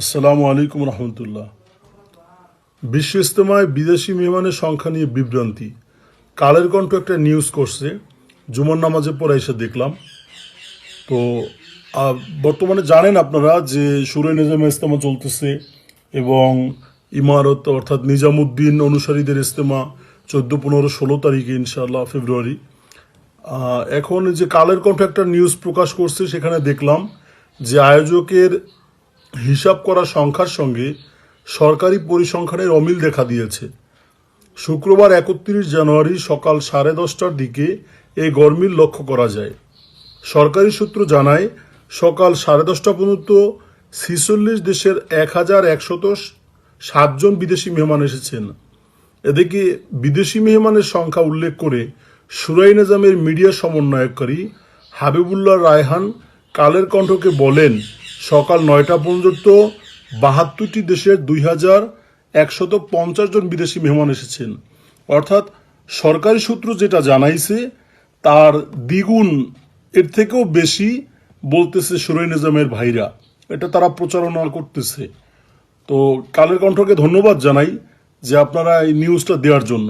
আসসালামু আলাইকুম রহমতুল্লাহ। বিশ্ব ইস্তেমায় বিদেশি মেহমানের সংখ্যা নিয়ে বিভ্রান্তি। কালের কণ্ঠ একটা নিউজ করছে, জুমার নামাজে পরে এসে দেখলাম। তো বর্তমানে জানেন আপনারা যে সুরে নিজামে ইস্তেমা চলতেছে এবং ইমারত অর্থাৎ নিজামুদ্দিন অনুসারীদের ইস্তেমা চোদ্দ, পনেরো, ষোলো তারিখে ইনশাআল্লাহ ফেব্রুয়ারি। এখন যে কালের কণ্ঠ একটা নিউজ প্রকাশ করছে, সেখানে দেখলাম যে আয়োজকের হিসাব করা সংখ্যার সঙ্গে সরকারি পরিসংখ্যানের অমিল দেখা দিয়েছে। শুক্রবার একত্রিশ জানুয়ারি সকাল সাড়ে দশটার দিকে এই গরমিল লক্ষ্য করা যায়। সরকারি সূত্র জানায়, সকাল সাড়ে দশটা পর্যন্ত ছিচল্লিশ দেশের এক হাজার একশত সাতজন বিদেশি মেহমান এসেছেন। এদিকে বিদেশি মেহমানের সংখ্যা উল্লেখ করে সুরাই নিজামের মিডিয়া সমন্বয়কারী হাবিবুল্লাহ রায়হান কালের কণ্ঠকে বলেন সকাল নয়টা পর্যন্ত বাহাত্তরটি দেশের দুই হাজার একশত পঞ্চাশ জন বিদেশি মেহমান এসেছেন। অর্থাৎ সরকারি সূত্র যেটা জানাইছে, তার দ্বিগুণ এর থেকেও বেশি বলতেছে সুরাই নিজামের ভাইরা। এটা তারা প্রচারণা করতেছে। তো কালের কণ্ঠকে ধন্যবাদ জানাই যে আপনারা এই নিউজটা দেওয়ার জন্য।